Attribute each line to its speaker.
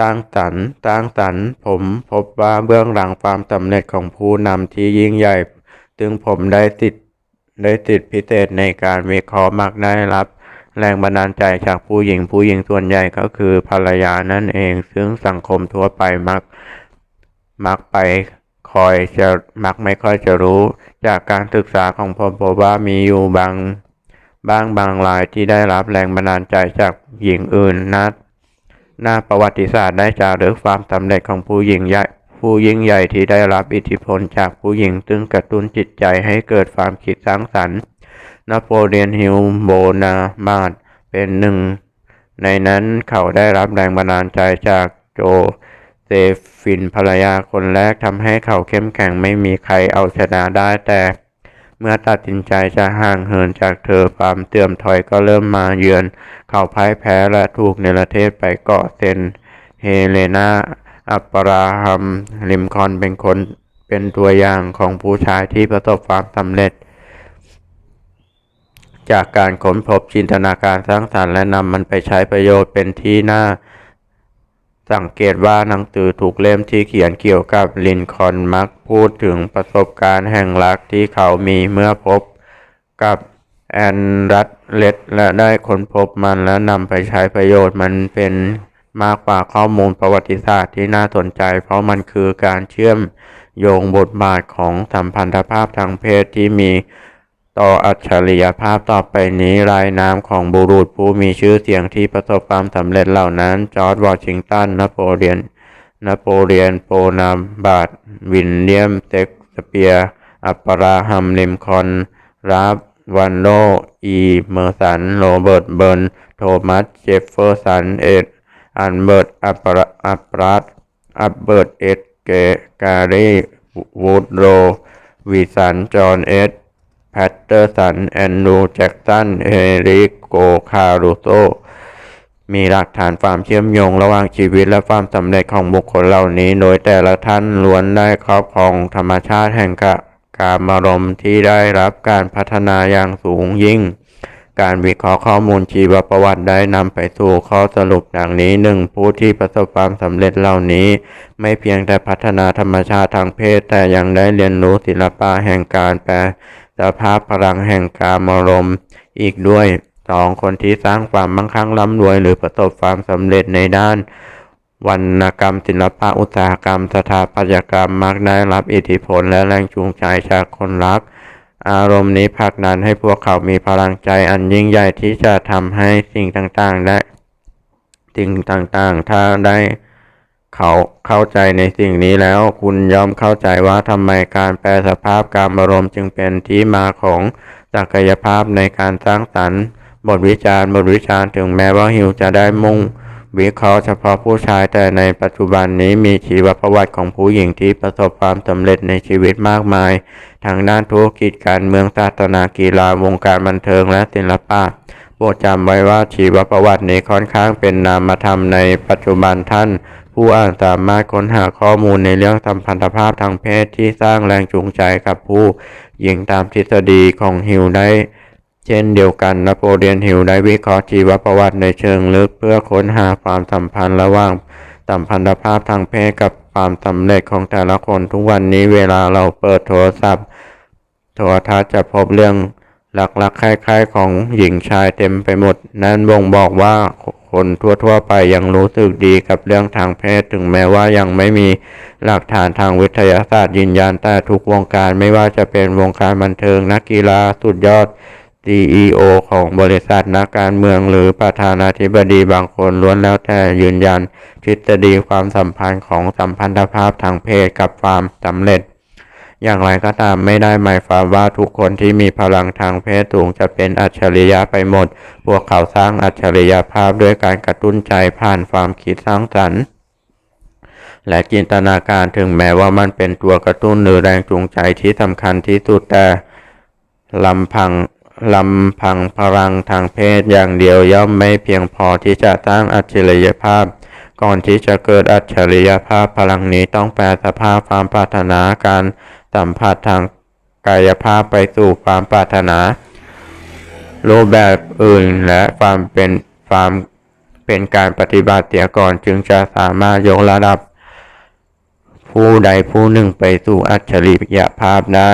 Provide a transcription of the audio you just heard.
Speaker 1: ตั้งสรรตั้งสรรผมพบว่าเบื้องหลังความสำเร็จของผู้นำที่ยิ่งใหญ่ซึ่งผมได้ติดได้ติดพิเศษในการวิเคราะห์มักได้รับ แรงบันดาลใจจากผู้หญิงผู้หญิงส่วนใหญ่ก็คือภรรยานั่นเอง ซึ่งสังคมทั่วไปมัก มักไปคอยจะมักไม่ค่อยจะรู้ จากการศึกษาของผมพบว่ามีอยู่บางบ้างบางรายที่ได้รับแรงบันดาลใจจากหญิงอื่นนะ หน้าประวัติศาสตร์ได้จารึกความสำเร็จของผู้หญิงใหญ่ ผู้ยิ่งใหญ่ที่ได้รับอิทธิพลจากผู้หญิงซึ่งกระตุ้นจิตใจให้เกิดความคิดสร้างสรรค์นโปเลียนฮิลโบนามาดเป็นหนึ่ง ในนั้นเขาได้รับแรงบันดาลใจจากโจเซฟินภรรยาคนแรกทำให้เขาเข้มแข็งไม่มีใครเอาชนะได้แต่ เมื่อตัดสินใจจะห่างเหินจากเธอความเตื่อมถอยก็เริ่มมาเยือน เขาพ่ายแพ้และถูกเนรเทศไปเกาะเซนเฮเลนาอัปราฮัมลิมคอนเป็นคนเป็นตัวอย่างของผู้ชายที่ประสบความสำเร็จ จากการค้นพบจินตนาการสร้างสรรค์และนำมันไปใช้ประโยชน์เป็นที่น่า สังเกตว่าหนังสือทุกเล่มที่เขียนเกี่ยวกับลินคอนมักพูดถึงประสบการณ์แห่งรักที่เขามีเมื่อพบกับแอนรัตเลตและได้ค้นพบมันและนำไปใช้ประโยชน์มันเป็นมากกว่าข้อมูลประวัติศาสตร์ที่น่าสนใจ เพราะมันคือการเชื่อมโยงบทบาทของสัมพันธภาพทางเพศที่มี ต่ออัจฉริยภาพต่อไปนี้รายนามของบุรุษผู้มีชื่อเสียงที่ประสบความสำเร็จเหล่านั้น จอร์จวอชิงตันนโปเลียนนโปเลียนโปนาบาตวินเลียมเต็กสเปียร์อัปราฮัมลิมคอนราฟวันโนอีเมอร์สัน โรเบิร์ตเบิร์น โทมัสเจฟเฟอร์สัน เอ็ดอันเบิร์ตอัปราอัปรัตอัปเบิร์ตเอ็ดเกการีวูดโรวิสัน จอห์นเอ็ด แพตเตอร์สัน แอนดูแจ็กสันเฮริโกคารูโซ มีหลักฐานความเชื่อมโยงระหว่างชีวิตและความสำเร็จของบุคคลเหล่านี้ โดยแต่ละท่านล้วนได้ครอบครองธรรมชาติแห่งกะการมารมที่ได้รับการพัฒนาอย่างสูงยิ่ง การวิเคราะห์ข้อมูลชีวประวัติได้นำไปสู่ข้อสรุปดังนี้หนึ่งผู้ที่ประสบความสำเร็จเหล่านี้ ไม่เพียงแต่พัฒนาธรรมชาติทางเพศ แต่ยังได้เรียนรู้ศิลปะแห่งการแปล สภาพพลังแห่งการมารมณ์อีกด้วยสองคนที่สร้างความมั่งคั่งร่ำรวย หรือประสบความสำเร็จในด้านวรรณกรรมศิลปะอุตสาหกรรม สถาปัตยกรรมมักได้รับอิทธิพลและแรงจูงใจจากคนรัก อารมณ์นี้ผลักดันให้พวกเขามีพลังใจอันยิ่งใหญ่ที่จะทำให้สิ่งต่างๆได้สิ่งต่างๆ ถ้าได้ เขาเข้าใจในสิ่งนี้แล้วคุณย่อมเข้าใจว่าทำไมการแปลสภาพการอารมณ์จึงเป็นที่มาของศักยภาพในการสร้างสรรค์บทวิจารณ์บทวิจารณ์ถึงแม้ว่าฮิวจะได้มุ่ง วิเคราะห์เฉพาะผู้ชายแต่ในปัจจุบันนี้มีชีวประวัติของผู้หญิงที่ประสบความสำเร็จในชีวิตมากมายทางด้านธุรกิจการเมืองศาสนากีฬาวงการบันเทิงและศิลปะโปรดจำไว้ว่าชีวประวัตินี้ค่อนข้างเป็นนามธรรมในปัจจุบันท่าน ผู้อ่านสามารถค้นหาข้อมูลในเรื่องสัมพันธภาพทางเพศที่สร้างแรงจูงใจกับผู้หญิงตามทฤษฎีของฮิวได้เช่นเดียวกันนโปเลียนฮิลได้วิเคราะห์ชีวประวัติในเชิงลึกเพื่อค้นหาความสัมพันธ์ระหว่างสัมพันธภาพทางเพศกับความสำเร็จของแต่ละคนทุกวันนี้เวลาเราเปิดโทรศัพท์ โทรทัศน์จะพบเรื่องหลักๆคล้ายๆ ของหญิงชายเต็มไปหมด นั่นบ่งบอกว่า คนทั่วๆไปยังรู้สึกดีกับเรื่องทางเพศถึงแม้ว่ายังไม่มีหลักฐานทางวิทยาศาสตร์ยืนยันแต่ทุกวงการไม่ว่าจะเป็นวงการบันเทิงนักกีฬาสุดยอด CEO ของบริษัทนักการเมืองหรือประธานาธิบดีบางคนล้วนแล้วแต่ยืนยันทฤษฎีความสัมพันธ์ของสัมพันธภาพทางเพศกับความสำเร็จ อย่างไรก็ตามไม่ได้หมายความว่าทุกคนที่มีพลังทางเพศสูงจะเป็นอัจฉริยะไปหมด พวกเขาสร้างอัจฉริยภาพด้วยการกระตุ้นใจผ่านความคิดสร้างสรรค์และจินตนาการถึงแม้ว่ามันเป็นตัวกระตุ้นหรือแรงจูงใจที่สำคัญที่สุดแต่ลำพังลำพังพลังทางเพศอย่างเดียวย่อมไม่เพียงพอที่จะสร้างอัจฉริยภาพ ก่อนที่จะเกิดอัจฉริยภาพพลังนี้ต้องแปลสภาพความปรารถนาการ สัมผัสทางกายภาพไปสู่ความปรารถนา รูปแบบอื่นและความเป็นความเป็นการปฏิบัติเสียก่อนจึงจะสามารถยกระดับ ผู้ใดผู้หนึ่งไปสู่อัจฉริยภาพได้